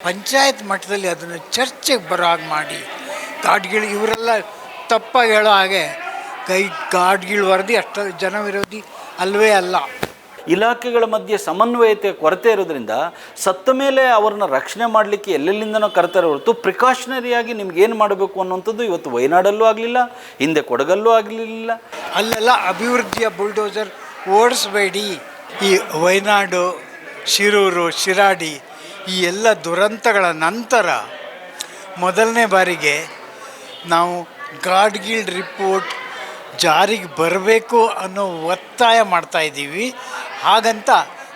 ಪಂಚಾಯತ್ ಮಟ್ಟದಲ್ಲಿ ಅದನ್ನು ಚರ್ಚೆಗೆ ಬರೋ ಹಾಗೆ ಮಾಡಿ ಗಾಡ್ಗಿಳು ಇವರೆಲ್ಲ ತಪ್ಪಾಗಿ ಹೇಳೋ ಹಾಗೆ ಕೈ ಗಾಡ್ಗಿಳು ವರದಿ ಅಷ್ಟು ಜನ ವಿರೋಧಿ ಅಲ್ಲವೇ ಅಲ್ಲ. ಇಲಾಖೆಗಳ ಮಧ್ಯೆ ಸಮನ್ವಯತೆ ಕೊರತೆ ಇರೋದ್ರಿಂದ ಸತ್ತ ಮೇಲೆ ಅವ್ರನ್ನ ರಕ್ಷಣೆ ಮಾಡಲಿಕ್ಕೆ ಎಲ್ಲೆಲ್ಲಿಂದನೋ ಕರ್ತಾರೆ ಹೊರತು ಪ್ರಿಕಾಷನರಿಯಾಗಿ ನಿಮ್ಗೆ ಏನು ಮಾಡಬೇಕು ಅನ್ನೋಂಥದ್ದು ಇವತ್ತು ವಯನಾಡಲ್ಲೂ ಆಗಲಿಲ್ಲ ಹಿಂದೆ ಕೊಡಗಲ್ಲೂ ಆಗಲಿಲ್ಲ. ಅಲ್ಲೆಲ್ಲ ಅಭಿವೃದ್ಧಿಯ ಬುಲ್ಡೋಸರ್ ಓಡಿಸ್ಬೇಡಿ. ಈ ವಯನಾಡು ಶಿರೂರು ಶಿರಾಡಿ ಈ ಎಲ್ಲ ದುರಂತಗಳ ನಂತರ ಮೊದಲನೇ ಬಾರಿಗೆ ನಾವು ಗಾಡ್ಗಿಲ್ಡ್ ರಿಪೋರ್ಟ್ ಜಾರಿಗೆ ಬರಬೇಕು ಅನ್ನೋ ಒತ್ತಾಯ ಮಾಡ್ತಾ ಇದ್ದೀವಿ. ಹಾಗಂತ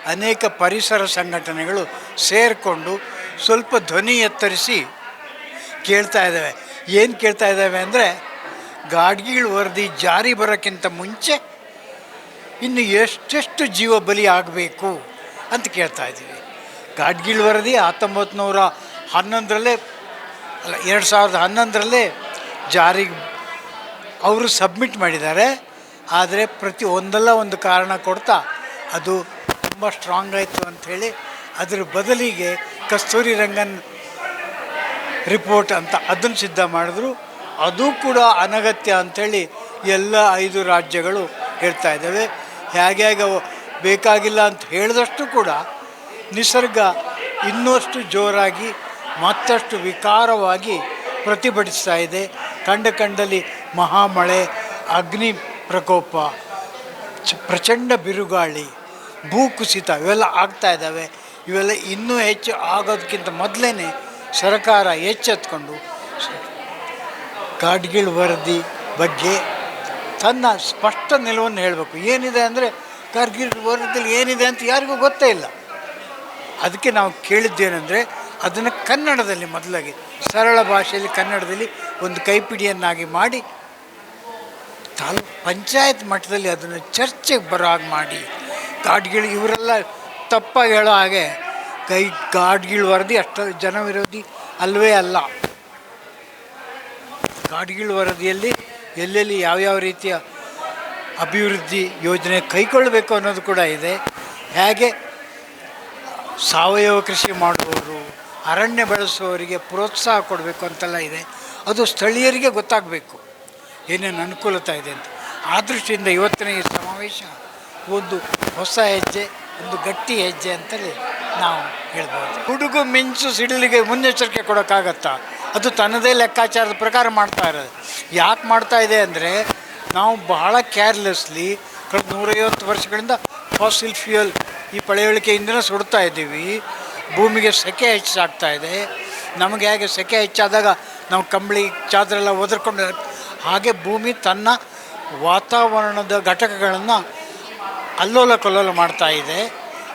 ಅನೇಕ ಪರಿಸರ ಸಂಘಟನೆಗಳು ಸೇರಿಕೊಂಡು ಸ್ವಲ್ಪ ಧ್ವನಿ ಎತ್ತರಿಸಿ ಕೇಳ್ತಾ ಇದ್ದಾವೆ. ಏನು ಕೇಳ್ತಾ ಇದ್ದಾವೆ ಅಂದರೆ ಗಾಡ್ಗಿಳ್ ವರದಿ ಜಾರಿ ಬರೋಕ್ಕಿಂತ ಮುಂಚೆ ಇನ್ನು ಎಷ್ಟೆಷ್ಟು ಜೀವ ಬಲಿ ಆಗಬೇಕು ಅಂತ ಕೇಳ್ತಾ ಇದ್ದೀವಿ. ಗಾಡ್ಗಿಳ್ ವರದಿ ಹತ್ತೊಂಬತ್ತು ನೂರ ಹನ್ನೊಂದರಲ್ಲೇ, ಅಲ್ಲ, ಎರಡು ಸಾವಿರದ ಹನ್ನೊಂದರಲ್ಲೇ ಜಾರಿಗೆ ಅವರು ಸಬ್ಮಿಟ್ ಮಾಡಿದ್ದಾರೆ. ಆದರೆ ಪ್ರತಿ ಒಂದಲ್ಲ ಒಂದು ಕಾರಣ ಕೊಡ್ತಾ ಅದು ತುಂಬ ಸ್ಟ್ರಾಂಗ್ ಆಯಿತು ಅಂಥೇಳಿ ಅದರ ಬದಲಿಗೆ ಕಸ್ತೂರಿ ರಂಗನ್ ರಿಪೋರ್ಟ್ ಅಂತ ಅದನ್ನು ಸಿದ್ಧ ಮಾಡಿದ್ರು. ಅದು ಕೂಡ ಅನಗತ್ಯ ಅಂಥೇಳಿ ಎಲ್ಲ ಐದು ರಾಜ್ಯಗಳು ಹೇಳ್ತಾ ಇದ್ದಾವೆ. ಹೇಗೆ ಬೇಕಾಗಿಲ್ಲ ಅಂತ ಹೇಳಿದಷ್ಟು ಕೂಡ ನಿಸರ್ಗ ಇನ್ನಷ್ಟು ಜೋರಾಗಿ, ಮತ್ತಷ್ಟು ವಿಕಾರವಾಗಿ ಪ್ರತಿಭಟಿಸ್ತಾ ಇದೆ. ಕಂಡ ಕಂಡಲ್ಲಿ ಮಹಾಮಳೆ, ಅಗ್ನಿ ಪ್ರಕೋಪ ಪ್ರಚಂಡ ಬಿರುಗಾಳಿ, ಭೂಕುಸಿತ ಇವೆಲ್ಲ ಆಗ್ತಾ ಇದ್ದಾವೆ. ಇವೆಲ್ಲ ಇನ್ನೂ ಹೆಚ್ಚು ಆಗೋದಕ್ಕಿಂತ ಮೊದಲೇ ಸರ್ಕಾರ ಎಚ್ಚೆತ್ಕೊಂಡು ಕಾಡ್ಗಿಳ್ ವರದಿ ಬಗ್ಗೆ ತನ್ನ ಸ್ಪಷ್ಟ ನಿಲುವನ್ನು ಹೇಳಬೇಕು. ಏನಿದೆ ಅಂದರೆ ಕಾರ್ಗಿಲ್ ವರದಿಯಲ್ಲಿ ಏನಿದೆ ಅಂತ ಯಾರಿಗೂ ಗೊತ್ತೇ ಇಲ್ಲ. ಅದಕ್ಕೆ ನಾವು ಕೇಳಿದ್ದೇನೆಂದರೆ ಅದನ್ನು ಕನ್ನಡದಲ್ಲಿ ಮೊದಲಾಗಿ, ಸರಳ ಭಾಷೆಯಲ್ಲಿ ಕನ್ನಡದಲ್ಲಿ ಒಂದು ಕೈಪಿಡಿಯನ್ನಾಗಿ ಮಾಡಿ, ತಾಲೂಕು ಪಂಚಾಯತ್ ಮಟ್ಟದಲ್ಲಿ ಅದನ್ನು ಚರ್ಚೆಗೆ ಬರೋ ಹಾಗೆ ಮಾಡಿ. ಗಾಡ್ಗಿಳು ಇವರೆಲ್ಲ ತಪ್ಪಾಗಿ ಹೇಳೋ ಹಾಗೆ ಕೈ, ಗಾಡ್ಗಿಳು ವರದಿ ಅಷ್ಟು ಜನ ವಿರೋಧಿ ಅಲ್ಲವೇ ಅಲ್ಲ. ಗಾಡ್ಗಿಳು ವರದಿಯಲ್ಲಿ ಎಲ್ಲೆಲ್ಲಿ ಯಾವ್ಯಾವ ರೀತಿಯ ಅಭಿವೃದ್ಧಿ ಯೋಜನೆ ಕೈಗೊಳ್ಳಬೇಕು ಅನ್ನೋದು ಕೂಡ ಇದೆ. ಹೇಗೆ ಸಾವಯವ ಕೃಷಿ ಮಾಡುವವರು, ಅರಣ್ಯ ಬೆಳೆಸುವವರಿಗೆ ಪ್ರೋತ್ಸಾಹ ಕೊಡಬೇಕು ಅಂತೆಲ್ಲ ಇದೆ. ಅದು ಸ್ಥಳೀಯರಿಗೆ ಗೊತ್ತಾಗಬೇಕು. ಏನೇನು ಅನುಕೂಲತೆ ಇದೆ ಅಂತ. ಆ ದೃಷ್ಟಿಯಿಂದ ಇವತ್ತಿನ ಈ ಸಮಾವೇಶ ಒಂದು ಹೊಸ ಹೆಜ್ಜೆ, ಒಂದು ಗಟ್ಟಿ ಹೆಜ್ಜೆ ಅಂತಲೇ ನಾವು ಹೇಳ್ಬೋದು. ಹುಡುಗು ಮಿಂಚು ಸಿಡಿಲಿಗೆ ಮುನ್ನೆಚ್ಚರಿಕೆ ಕೊಡೋಕ್ಕಾಗತ್ತಾ? ಅದು ತನ್ನದೇ ಲೆಕ್ಕಾಚಾರದ ಪ್ರಕಾರ ಮಾಡ್ತಾ ಇರೋದು. ಯಾಕೆ ಮಾಡ್ತಾ ಇದೆ ಅಂದರೆ, ನಾವು ಬಹಳ ಕೇರ್ಲೆಸ್ಲಿ ಕಳೆದ ನೂರೈವತ್ತು ವರ್ಷಗಳಿಂದ ಫಾಸಿಲ್ ಫ್ಯೂಯಲ್ ಈ ಪಳೆಯುಳಿಕೆ ಇಂಧನ ಸುಡ್ತಾ ಇದ್ದೀವಿ. ಭೂಮಿಗೆ ಸೆಕೆ ಹೆಚ್ಚಾಗ್ತಾ ಇದೆ. ನಮಗೆ ಹೇಗೆ ಸೆಕೆ ಹೆಚ್ಚಾದಾಗ ನಾವು ಕಂಬಳಿ, ಚಾದರೆಲ್ಲ ಒದರ್ಕೊಂಡು ಹಾಗೆ ಭೂಮಿ ತನ್ನ ವಾತಾವರಣದ ಘಟಕಗಳನ್ನು ಅಲ್ಲೋಲ ಕೊಲ್ಲೋಲ ಮಾಡ್ತಾ ಇದೆ.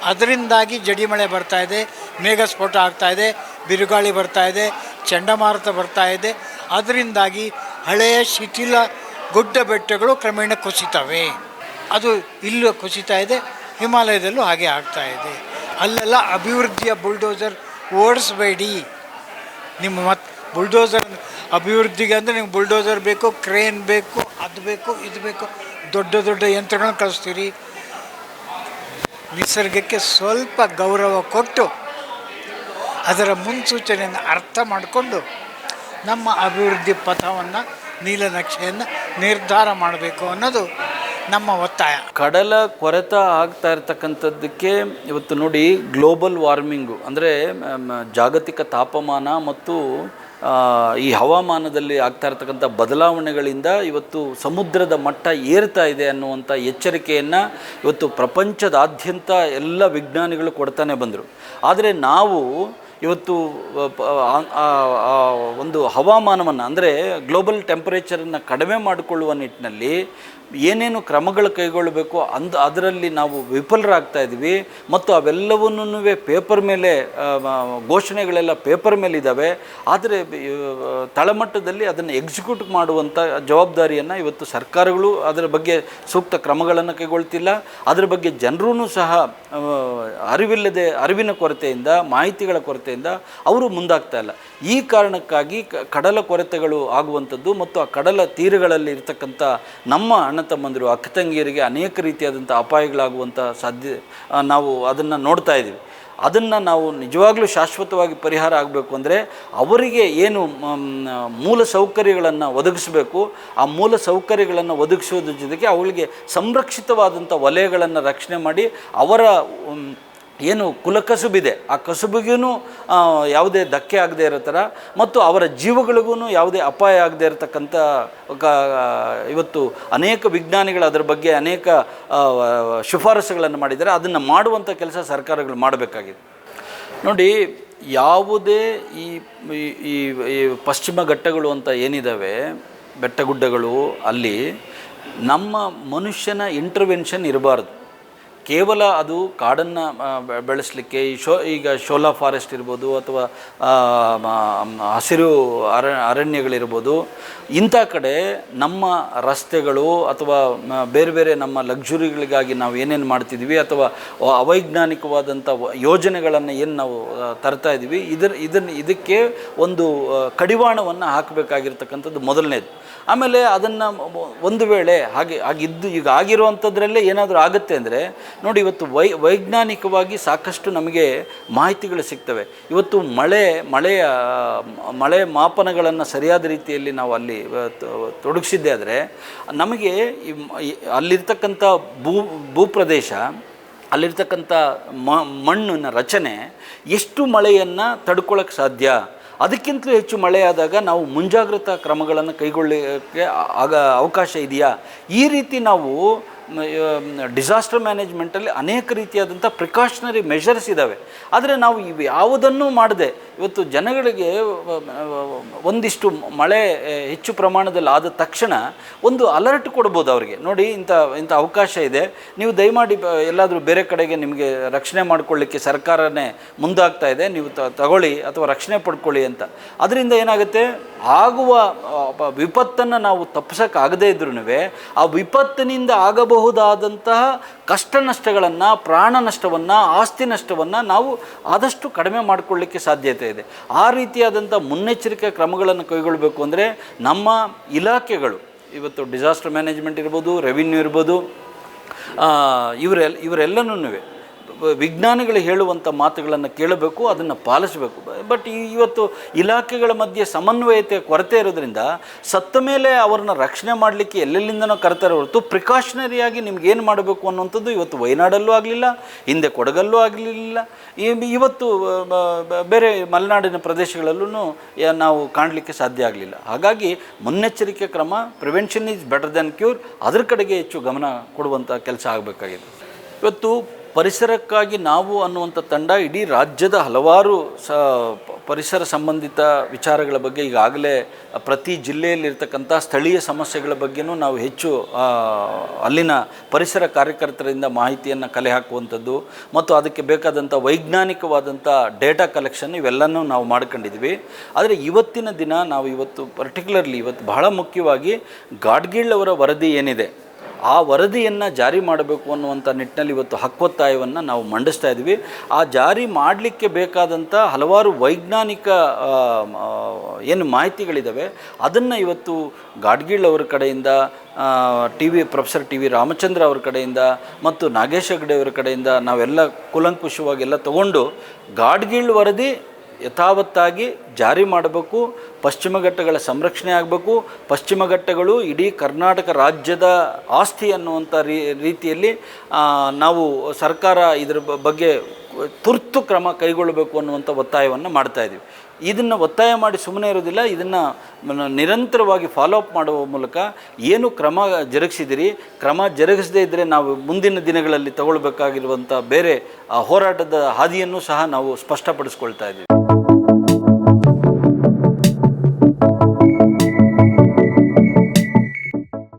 ಅದರಿಂದಾಗಿ ಜಡಿಮಳೆ ಬರ್ತಾ ಇದೆ ಮೇಘ ಸ್ಫೋಟ ಆಗ್ತಾ ಇದೆ, ಬಿರುಗಾಳಿ ಬರ್ತಾ ಇದೆ, ಚಂಡಮಾರುತ ಬರ್ತಾ ಇದೆ. ಅದರಿಂದಾಗಿ ಹಳೆಯ ಶಿಥಿಲ ಗುಡ್ಡ ಬೆಟ್ಟಗಳು ಕ್ರಮೇಣ ಕುಸಿತವೆ. ಅದು ಇಲ್ಲೂ ಕುಸಿತಾ ಇದೆ. ಹಿಮಾಲಯದಲ್ಲೂ ಹಾಗೆ ಆಗ್ತಾ ಇದೆ. ಅಲ್ಲೆಲ್ಲ ಅಭಿವೃದ್ಧಿಯ ಬುಲ್ಡೋಸರ್ ಓಡಿಸ್ಬೇಡಿ. ನಿಮ್ಮ ಮತ್ತು ಬುಲ್ಡೋಸರ್ ಅಭಿವೃದ್ಧಿಗೆ ಅಂದರೆ ನಿಮ್ಗೆ ಬುಲ್ಡೋಸರ್ ಬೇಕು, ಕ್ರೇನ್ ಬೇಕು, ಅದು ಬೇಕು, ಇದು ಬೇಕು. ದೊಡ್ಡ ದೊಡ್ಡ ಯಂತ್ರಗಳನ್ನ ಕಳಿಸ್ತೀರಿ. ನಿಸರ್ಗಕ್ಕೆ ಸ್ವಲ್ಪ ಗೌರವ ಕೊಟ್ಟು ಅದರ ಮುನ್ಸೂಚನೆಯನ್ನು ಅರ್ಥ ಮಾಡಿಕೊಂಡು ನಮ್ಮ ಅಭಿವೃದ್ಧಿ ಪಥವನ್ನು, ನೀಲನಕ್ಷೆಯನ್ನು ನಿರ್ಧಾರ ಮಾಡಬೇಕು ಅನ್ನೋದು ನಮ್ಮ ಒತ್ತಾಯ. ಕಡಲ ಕೊರೆತ ಆಗ್ತಾ ಇರತಕ್ಕಂಥದ್ದಕ್ಕೆ ಇವತ್ತು ನೋಡಿ ಗ್ಲೋಬಲ್ ವಾರ್ಮಿಂಗು, ಅಂದರೆ ಜಾಗತಿಕ ತಾಪಮಾನ ಮತ್ತು ಈ ಹವಾಮಾನದಲ್ಲಿ ಆಗ್ತಾ ಇರತಕ್ಕಂಥ ಬದಲಾವಣೆಗಳಿಂದ ಇವತ್ತು ಸಮುದ್ರದ ಮಟ್ಟ ಏರ್ತಾ ಇದೆ ಅನ್ನುವಂಥ ಎಚ್ಚರಿಕೆಯನ್ನು ಇವತ್ತು ಪ್ರಪಂಚದಾದ್ಯಂತ ಎಲ್ಲ ವಿಜ್ಞಾನಿಗಳು ಕೊಡ್ತಾನೆ ಬಂದರು. ಆದರೆ ನಾವು ಇವತ್ತು ಒಂದು ಹವಾಮಾನವನ್ನು, ಅಂದರೆ, ಗ್ಲೋಬಲ್ ಟೆಂಪರೇಚರನ್ನು ಕಡಿಮೆ ಮಾಡಿಕೊಳ್ಳುವ ನಿಟ್ಟಿನಲ್ಲಿ ಏನೇನು ಕ್ರಮಗಳು ಕೈಗೊಳ್ಳಬೇಕು ಅಂದ ಅದರಲ್ಲಿ ನಾವು ವಿಫಲರಾಗ್ತಾ ಇದ್ದೀವಿ ಮತ್ತು ಅವೆಲ್ಲವನ್ನೂ ಪೇಪರ್ ಮೇಲೆ ಘೋಷಣೆಗಳೆಲ್ಲ ಪೇಪರ್ ಮೇಲೆ ಇದ್ದಾವೆ ಆದರೆ ತಳಮಟ್ಟದಲ್ಲಿ ಅದನ್ನು ಎಕ್ಸಿಕ್ಯೂಟ್ ಮಾಡುವಂಥ ಜವಾಬ್ದಾರಿಯನ್ನು ಇವತ್ತು ಸರ್ಕಾರಗಳು ಅದರ ಬಗ್ಗೆ ಸೂಕ್ತ ಕ್ರಮಗಳನ್ನು ಕೈಗೊಳ್ತಿಲ್ಲ. ಅದರ ಬಗ್ಗೆ ಜನರೂ ಸಹ ಅರಿವಿಲ್ಲದೆ, ಅರಿವಿನ ಕೊರತೆಯಿಂದ, ಮಾಹಿತಿಗಳ ಕೊರತೆಯಿಂದ ಅವರು ಮುಂದಾಗ್ತಾ ಇಲ್ಲ. ಈ ಕಾರಣಕ್ಕಾಗಿ ಕಡಲ ಕೊರತೆಗಳು ಆಗುವಂಥದ್ದು ಮತ್ತು ಆ ಕಡಲ ತೀರಗಳಲ್ಲಿ ಇರ್ತಕ್ಕಂಥ ನಮ್ಮ ಅಣ್ಣ ತಮ್ಮಂದಿರು, ಅಕ್ಕ ತಂಗಿಯರಿಗೆ ಅನೇಕ ರೀತಿಯಾದಂಥ ಅಪಾಯಗಳಾಗುವಂಥ ಸಾಧ್ಯ ನಾವು ಅದನ್ನು ನೋಡ್ತಾ ಇದ್ದೀವಿ. ಅದನ್ನು ನಾವು ನಿಜವಾಗ್ಲೂ ಶಾಶ್ವತವಾಗಿ ಪರಿಹಾರ ಆಗಬೇಕು ಅಂದರೆ ಅವರಿಗೆ ಏನು ಮೂಲ ಸೌಕರ್ಯಗಳನ್ನು ಒದಗಿಸಬೇಕು. ಆ ಮೂಲ ಸೌಕರ್ಯಗಳನ್ನು ಒದಗಿಸೋದ್ರ ಜೊತೆಗೆ ಅವಳಿಗೆ ಸಂರಕ್ಷಿತವಾದಂಥ ವಲಯಗಳನ್ನು ರಕ್ಷಣೆ ಮಾಡಿ ಅವರ ಉಮ್, ಕುಲ ಕುಲಕಸುಬಿದೆ. ಆ ಕಸುಬಿಗೂ ಯಾವುದೇ ಧಕ್ಕೆ ಆಗದೆ ಇರೋ ಮತ್ತು ಅವರ ಜೀವಗಳಿಗೂ ಯಾವುದೇ ಅಪಾಯ ಆಗದೆ ಇರತಕ್ಕಂಥ ಇವತ್ತು ಅನೇಕ ವಿಜ್ಞಾನಿಗಳು ಅದರ ಬಗ್ಗೆ ಅನೇಕ ಶಿಫಾರಸುಗಳನ್ನು ಮಾಡಿದ್ದಾರೆ. ಅದನ್ನು ಮಾಡುವಂಥ ಕೆಲಸ ಸರ್ಕಾರಗಳು ಮಾಡಬೇಕಾಗಿದೆ. ನೋಡಿ ಯಾವುದೇ ಈ ಈ ಪಶ್ಚಿಮ ಘಟ್ಟಗಳು ಅಂತ ಏನಿದ್ದಾವೆ ಬೆಟ್ಟಗುಡ್ಡಗಳು ಅಲ್ಲಿ ನಮ್ಮ ಮನುಷ್ಯನ ಇಂಟರ್ವೆನ್ಷನ್ ಇರಬಾರ್ದು. ಕೇವಲ ಅದು ಕಾಡನ್ನು ಬೆಳೆಸಲಿಕ್ಕೆ, ಈ ಶೋ, ಈಗ ಶೋಲಾ ಫಾರೆಸ್ಟ್ ಇರ್ಬೋದು ಅಥವಾ ಹಸಿರು ಅರ ಅರಣ್ಯಗಳಿರ್ಬೋದು, ಇಂಥ ಕಡೆ ನಮ್ಮ ರಸ್ತೆಗಳು ಅಥವಾ ಬೇರೆ ಬೇರೆ ನಮ್ಮ ಲಕ್ಸುರಿಗಳಿಗಾಗಿ ನಾವು ಏನೇನು ಮಾಡ್ತಿದ್ವಿ ಅಥವಾ ಅವೈಜ್ಞಾನಿಕವಾದಂಥ ಯೋಜನೆಗಳನ್ನು ಏನು ನಾವು ತರ್ತಾ ಇದ್ದೀವಿ ಇದರ ಇದನ್ನು ಇದಕ್ಕೆ ಒಂದು ಕಡಿವಾಣವನ್ನು ಹಾಕಬೇಕಾಗಿರ್ತಕ್ಕಂಥದ್ದು ಮೊದಲನೇದು. ಆಮೇಲೆ ಅದನ್ನು ಒಂದು ವೇಳೆ ಹಾಗೆ ಆಗಿದ್ದು ಈಗ ಆಗಿರುವಂಥದ್ರಲ್ಲೇ ಏನಾದರೂ ಆಗುತ್ತೆ ಅಂದರೆ ನೋಡಿ, ಇವತ್ತು ವೈ, ವೈಜ್ಞಾನಿಕವಾಗಿ ಸಾಕಷ್ಟು ನಮಗೆ ಮಾಹಿತಿಗಳು ಸಿಗ್ತವೆ. ಇವತ್ತು ಮಳೆ, ಮಳೆಯ, ಮಳೆ ಮಾಪನಗಳನ್ನು ಸರಿಯಾದ ರೀತಿಯಲ್ಲಿ ನಾವು ಅಲ್ಲಿ ತೊಡಗಿಸಿದ್ದೇ ಆದರೆ, ನಮಗೆ ಅಲ್ಲಿರ್ತಕ್ಕಂಥ ಭೂ, ಭೂಪ್ರದೇಶ, ಅಲ್ಲಿರ್ತಕ್ಕಂಥ ಮಣ್ಣಿನ ರಚನೆ, ಎಷ್ಟು ಮಳೆಯನ್ನು ತಡ್ಕೊಳ್ಳೋಕ್ಕೆ ಸಾಧ್ಯ? ಅದಕ್ಕಿಂತಲೂ ಹೆಚ್ಚು ಮಳೆಯಾದಾಗ ನಾವು ಮುಂಜಾಗ್ರತಾ ಕ್ರಮಗಳನ್ನು ಕೈಗೊಳ್ಳಕ್ಕೆ ಆಗ ಅವಕಾಶ ಇದೆಯಾ? ಈ ರೀತಿ ನಾವು ಡಿಸಾಸ್ಟರ್ ಮ್ಯಾನೇಜ್ಮೆಂಟಲ್ಲಿ ಅನೇಕ ರೀತಿಯಾದಂಥ ಪ್ರಿಕಾಷನರಿ ಮೆಷರ್ಸ್ ಇದ್ದಾವೆ ಆದರೆ ನಾವು ಇವು ಯಾವುದನ್ನೂ ಮಾಡದೆ ಇವತ್ತು ಜನಗಳಿಗೆ ಒಂದಿಷ್ಟು ಮಳೆ ಹೆಚ್ಚು ಪ್ರಮಾಣದಲ್ಲಿ ಆದ ತಕ್ಷಣ ಒಂದು ಅಲರ್ಟ್ ಕೊಡ್ಬೋದು ಅವರಿಗೆ. ನೋಡಿ, ಇಂಥ ಇಂಥ ಅವಕಾಶ ಇದೆ. ನೀವು ದಯಮಾಡಿ ಎಲ್ಲಾದರೂ ಬೇರೆ ಕಡೆಗೆ ನಿಮಗೆ ರಕ್ಷಣೆ ಮಾಡಿಕೊಳ್ಳಿಕ್ಕೆ ಸರ್ಕಾರನೇ ಮುಂದಾಗ್ತಾ ಇದೆ. ನೀವು ತಗೊಳ್ಳಿ ಅಥವಾ ರಕ್ಷಣೆ ಪಡ್ಕೊಳ್ಳಿ ಅಂತ. ಅದರಿಂದ ಏನಾಗುತ್ತೆ? ಆಗುವ ವಿಪತ್ತನ್ನು ನಾವು ತಪ್ಪಿಸೋಕ್ಕಾಗದೇ ಇದ್ರೂ ಆ ವಿಪತ್ತಿನಿಂದ ಆಗಬಹುದಾದಂತಹ ಕಷ್ಟ ನಷ್ಟಗಳನ್ನು ಪ್ರಾಣ ನಷ್ಟವನ್ನು ಆಸ್ತಿ ನಷ್ಟವನ್ನು ನಾವು ಆದಷ್ಟು ಕಡಿಮೆ ಮಾಡಿಕೊಳ್ಳಿಕ್ಕೆ ಸಾಧ್ಯತೆ ಇದೆ. ಆ ರೀತಿಯಾದಂಥ ಮುನ್ನೆಚ್ಚರಿಕೆ ಕ್ರಮಗಳನ್ನು ಕೈಗೊಳ್ಳಬೇಕು ಅಂದರೆ ನಮ್ಮ ಇಲಾಖೆಗಳು, ಇವತ್ತು ಡಿಸಾಸ್ಟರ್ ಮ್ಯಾನೇಜ್ಮೆಂಟ್ ಇರ್ಬೋದು ರೆವಿನ್ಯೂ ಇರ್ಬೋದು ಇವರೆಲ್ಲ ಇವರೆಲ್ಲನೂ ವಿಜ್ಞಾನಿಗಳು ಹೇಳುವಂಥ ಮಾತುಗಳನ್ನು ಕೇಳಬೇಕು, ಅದನ್ನು ಪಾಲಿಸಬೇಕು. ಬಟ್ ಇವತ್ತು ಇಲಾಖೆಗಳ ಮಧ್ಯೆ ಸಮನ್ವಯತೆ, ಕೊರತೆ ಇರೋದ್ರಿಂದ ಸತ್ತ ಮೇಲೆ ಅವ್ರನ್ನ ರಕ್ಷಣೆ ಮಾಡಲಿಕ್ಕೆ ಎಲ್ಲೆಲ್ಲಿಂದನೋ ಕರ್ತಾರೆ ಹೊರತು ಪ್ರಿಕಾಷನರಿಯಾಗಿ ನಿಮ್ಗೆ ಏನು ಮಾಡಬೇಕು ಅನ್ನುವಂಥದ್ದು ಇವತ್ತು ವಯನಾಡಲ್ಲೂ ಆಗಲಿಲ್ಲ, ಹಿಂದೆ ಕೊಡಗಲ್ಲೂ ಆಗಲಿಲ್ಲ. ಇವತ್ತು ಬೇರೆ ಮಲೆನಾಡಿನ ಪ್ರದೇಶಗಳಲ್ಲೂ ನಾವು ಕಾಣಲಿಕ್ಕೆ ಸಾಧ್ಯ ಆಗಲಿಲ್ಲ. ಹಾಗಾಗಿ ಮುನ್ನೆಚ್ಚರಿಕೆ ಕ್ರಮ prevention is better than cure ಅದ್ರ ಕಡೆಗೆ ಹೆಚ್ಚು ಗಮನ ಕೊಡುವಂಥ ಕೆಲಸ ಆಗಬೇಕಾಗಿದೆ. ಇವತ್ತು ಪರಿಸರಕ್ಕಾಗಿ ನಾವು ಅನ್ನುವಂಥ ತಂಡ ಇಡೀ ರಾಜ್ಯದ ಹಲವಾರು ಸ, ಪರಿಸರ ಸಂಬಂಧಿತ ವಿಚಾರಗಳ ಬಗ್ಗೆ ಈಗಾಗಲೇ ಪ್ರತಿ ಜಿಲ್ಲೆಯಲ್ಲಿರ್ತಕ್ಕಂಥ ಸ್ಥಳೀಯ ಸಮಸ್ಯೆಗಳ ಬಗ್ಗೆನೂ ನಾವು ಹೆಚ್ಚು ಅಲ್ಲಿನ ಪರಿಸರ ಕಾರ್ಯಕರ್ತರಿಂದ ಮಾಹಿತಿಯನ್ನು ಕಲೆ ಹಾಕುವಂಥದ್ದು ಮತ್ತು ಅದಕ್ಕೆ ಬೇಕಾದಂಥ ವೈಜ್ಞಾನಿಕವಾದಂಥ ಡೇಟಾ ಕಲೆಕ್ಷನ್ ಇವೆಲ್ಲನೂ ನಾವು ಮಾಡ್ಕೊಂಡಿದ್ವಿ. ಆದರೆ ಇವತ್ತಿನ ದಿನ ನಾವು ಇವತ್ತು ಪರ್ಟಿಕ್ಯುಲರ್ಲಿ ಇವತ್ತು ಬಹಳ ಮುಖ್ಯವಾಗಿ ಗಾಡ್ಗೀಳ್ ಅವರ ವರದಿ ಏನಿದೆ? ಆ ವರದಿಯನ್ನು ಜಾರಿ ಮಾಡಬೇಕು ಅನ್ನುವಂಥ ನಿಟ್ಟಿನಲ್ಲಿ ಇವತ್ತು ಹಕ್ಕೊತ್ತಾಯವನ್ನು ನಾವು ಮಂಡಿಸ್ತಾ ಇದ್ದೀವಿ ಆ ಜಾರಿ ಮಾಡಲಿಕ್ಕೆ ಬೇಕಾದಂಥ ಹಲವಾರು ವೈಜ್ಞಾನಿಕ ಏನು ಮಾಹಿತಿಗಳಿದ್ದಾವೆ ಅದನ್ನು ಇವತ್ತು ಗಾಡ್ಗೀಳ್ ಅವರ ಕಡೆಯಿಂದ T V professor T V Ramachandra ಅವರ ಕಡೆಯಿಂದ ಮತ್ತು ನಾಗೇಶ್ ಹೆಗ್ಡೆ ಅವರ ಕಡೆಯಿಂದ ನಾವೆಲ್ಲ ಕುಲಂಕುಷವಾಗಿ ಎಲ್ಲ ತಗೊಂಡು ಗಾಡ್ಗೀಳ್ ವರದಿ ಯಥಾವತ್ತಾಗಿ ಜಾರಿ ಮಾಡಬೇಕು, ಪಶ್ಚಿಮ ಘಟ್ಟಗಳ ಸಂರಕ್ಷಣೆ ಆಗಬೇಕು. ಪಶ್ಚಿಮ ಘಟ್ಟಗಳು ಇಡೀ ಕರ್ನಾಟಕ ರಾಜ್ಯದ ಆಸ್ತಿ ಅನ್ನುವಂಥ ರೀತಿಯಲ್ಲಿ ನಾವು ಸರ್ಕಾರ ಇದರ ಬಗ್ಗೆ ತುರ್ತು ಕ್ರಮ ಕೈಗೊಳ್ಳಬೇಕು ಅನ್ನುವಂಥ ಒತ್ತಾಯವನ್ನು ಮಾಡ್ತಾ ಇದ್ದೀವಿ. ಇದನ್ನು ಒತ್ತಾಯ ಮಾಡಿ ಸುಮ್ಮನೆ ಇರೋದಿಲ್ಲ, ಇದನ್ನು ನಿರಂತರವಾಗಿ ಫಾಲೋ ಅಪ್ ಮಾಡುವ ಮೂಲಕ ಏನು ಕ್ರಮ ಜರುಗಿಸಿದಿರಿ, ಕ್ರಮ ಜರುಗಿಸದೇ ಇದ್ದರೆ ನಾವು ಮುಂದಿನ ದಿನಗಳಲ್ಲಿ ತಗೊಳ್ಬೇಕಾಗಿರುವಂಥ ಬೇರೆ ಹೋರಾಟದ ಹಾದಿಯನ್ನು ಸಹ ನಾವು ಸ್ಪಷ್ಟಪಡಿಸ್ಕೊಳ್ತಾ ಇದ್ದೀವಿ.